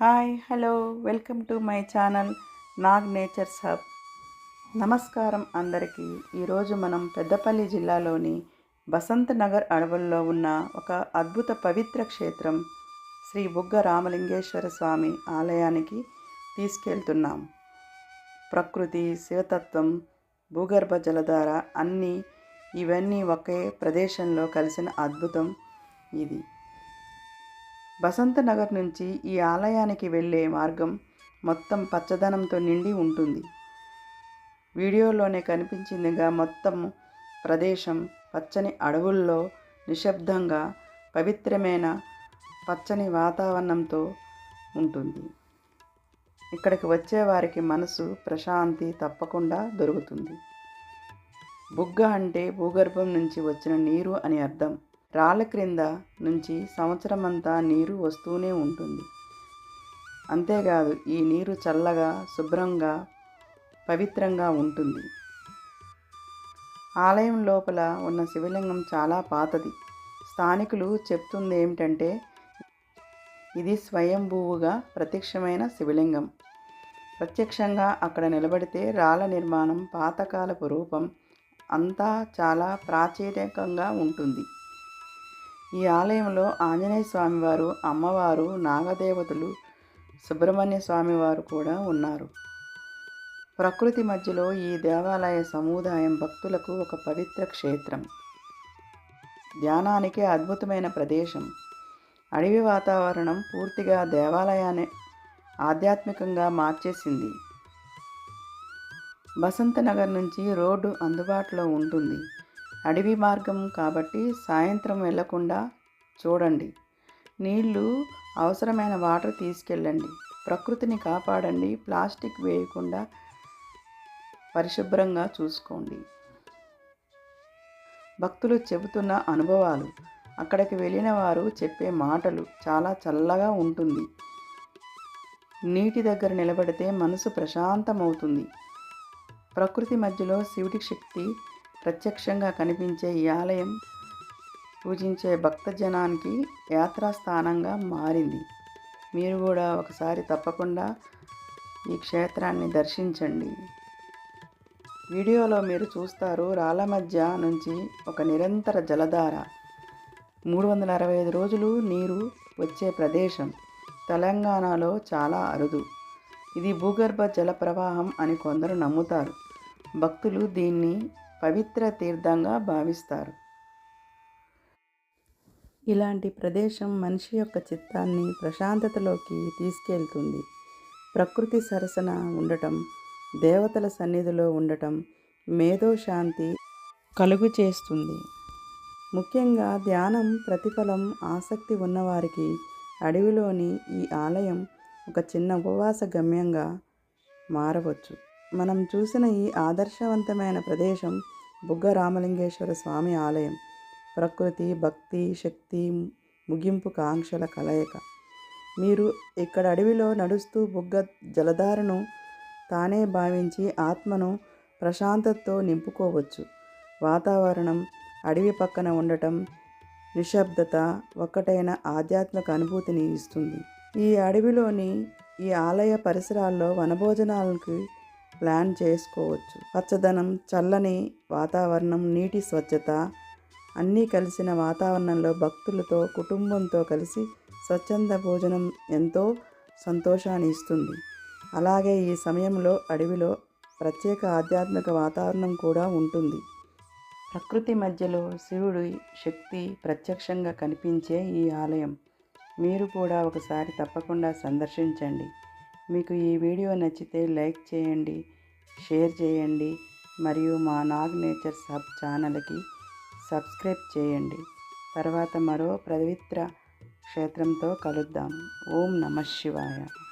Hi hello welcome to my channel Nag nature's hub నమస్కారం అందరికీ. ఈరోజు మనం పెద్దపల్లి జిల్లాలోని బసంత్ నగర్ అడవుల్లో ఉన్న ఒక అద్భుత పవిత్ర క్షేత్రం శ్రీ బుగ్గ రామలింగేశ్వర స్వామి ఆలయానికి తీసుకెళ్తున్నాం. ప్రకృతి శివతత్వం భూగర్భ జలధార అన్నీ ఇవన్నీ ఒకే ప్రదేశంలో కలిసిన అద్భుతం ఇది. బసంత నగర్ నుంచి ఈ ఆలయానికి వెళ్ళే మార్గం మొత్తం పచ్చదనంతో నిండి ఉంటుంది. వీడియోలోనే కనిపించిందిగా మొత్తం ప్రదేశం పచ్చని అడవుల్లో నిశ్శబ్దంగా పవిత్రమైన పచ్చని వాతావరణంతో ఉంటుంది. ఇక్కడికి వచ్చేవారికి మనసు ప్రశాంతి తప్పకుండా దొరుకుతుంది. బుగ్గ అంటే భూగర్భం నుంచి వచ్చిన నీరు అని అర్థం. రాళ్ళ క్రింద నుంచి సంవత్సరమంతా నీరు వస్తూనే ఉంటుంది. అంతేకాదు ఈ నీరు చల్లగా శుభ్రంగా పవిత్రంగా ఉంటుంది. ఆలయం లోపల ఉన్న శివలింగం చాలా పాతది. స్థానికులు చెప్తుంది ఏమిటంటే ఇది స్వయంభూవుగా ప్రత్యక్షమైన శివలింగం. ప్రత్యక్షంగా అక్కడ నిలబడితే రాళ్ళ నిర్మాణం పాతకాలపు రూపం అంతా చాలా ప్రాచీనకంగా ఉంటుంది. ఈ ఆలయంలో ఆంజనేయ స్వామివారు అమ్మవారు నాగదేవతలు సుబ్రహ్మణ్య స్వామివారు కూడా ఉన్నారు. ప్రకృతి మధ్యలో ఈ దేవాలయ సముదాయం భక్తులకు ఒక పవిత్ర క్షేత్రం. ధ్యానానికి అద్భుతమైన ప్రదేశం. అడవి వాతావరణం పూర్తిగా దేవాలయాన్ని ఆధ్యాత్మికంగా మార్చేసింది. బసంతనగర్ నుంచి రోడ్డు అందుబాటులో ఉంటుంది. అడవి మార్గం కాబట్టి సాయంత్రం వెళ్ళకుండా చూడండి. నీళ్ళు అవసరమైన వాటర్ తీసుకెళ్ళండి. ప్రకృతిని కాపాడండి. ప్లాస్టిక్ వేయకుండా పరిశుభ్రంగా చూసుకోండి. భక్తులు చెబుతున్న అనుభవాలు. అక్కడికి వెళ్ళిన వారు చెప్పే మాటలు చాలా చల్లగా ఉంటుంది. నీటి దగ్గర నిలబడితే మనసు ప్రశాంతమవుతుంది. ప్రకృతి మధ్యలో శివుడి శక్తి ప్రత్యక్షంగా కనిపించే ఈ ఆలయం పూజించే భక్తజనానికి యాత్రాస్థానంగా మారింది. మీరు కూడా ఒకసారి తప్పకుండా ఈ క్షేత్రాన్ని దర్శించండి. వీడియోలో మీరు చూస్తారు రాళ్ళ మధ్య నుంచి ఒక నిరంతర జలధార. మూడు వందల అరవై ఐదు రోజులు నీరు వచ్చే ప్రదేశం. తెలంగాణలో చాలా అరుదు. ఇది భూగర్భ జల ప్రవాహం అని కొందరు నమ్ముతారు. భక్తులు దీన్ని పవిత్ర తీర్థంగా భావిస్తారు. ఇలాంటి ప్రదేశం మనిషి యొక్క చిత్తాన్ని ప్రశాంతతలోకి తీసుకెళ్తుంది. ప్రకృతి సరసన ఉండటం దేవతల సన్నిధిలో ఉండటం మేధోశాంతి కలుగు చేస్తుంది. ముఖ్యంగా ధ్యానం ప్రతిఫలం ఆసక్తి ఉన్నవారికి అడవిలోని ఈ ఆలయం ఒక చిన్న ఉపవాస గమ్యంగా మారవచ్చు. మనం చూసిన ఈ ఆదర్శవంతమైన ప్రదేశం బుగ్గ రామలింగేశ్వర స్వామి ఆలయం. ప్రకృతి భక్తి శక్తి ముగింపు కాంక్షల కలయిక. మీరు ఇక్కడ అడవిలో నడుస్తూ బుగ్గ జలధారను తానే భావించి ఆత్మను ప్రశాంతతతో నింపుకోవచ్చు. వాతావరణం అడవి పక్కన ఉండటం నిశ్శబ్దత ఒక్కటైన ఆధ్యాత్మిక అనుభూతిని ఇస్తుంది. ఈ అడవిలోని ఈ ఆలయ పరిసరాల్లో వనభోజనాలకు ప్లాన్ చేసుకోవచ్చు. పచ్చదనం చల్లని వాతావరణం నీటి స్వచ్ఛత అన్నీ కలిసిన వాతావరణంలో భక్తులతో కుటుంబంతో కలిసి స్వచ్ఛంద భోజనం ఎంతో సంతోషాన్ని ఇస్తుంది. అలాగే ఈ సమయంలో అడవిలో ప్రత్యేక ఆధ్యాత్మిక వాతావరణం కూడా ఉంటుంది. ప్రకృతి మధ్యలో శివుడి శక్తి ప్రత్యక్షంగా కనిపించే ఈ ఆలయం. మీరు కూడా ఒకసారి తప్పకుండా సందర్శించండి. మీకు ఈ వీడియో నచ్చితే లైక్ చేయండి. షేర్ చేయండి మరియు మా నాగ్ నేచర్ సబ్ ఛానల్కి సబ్స్క్రైబ్ చేయండి. తర్వాత మరో పవిత్ర క్షేత్రంతో కలుద్దాం. ఓం నమ శివాయ.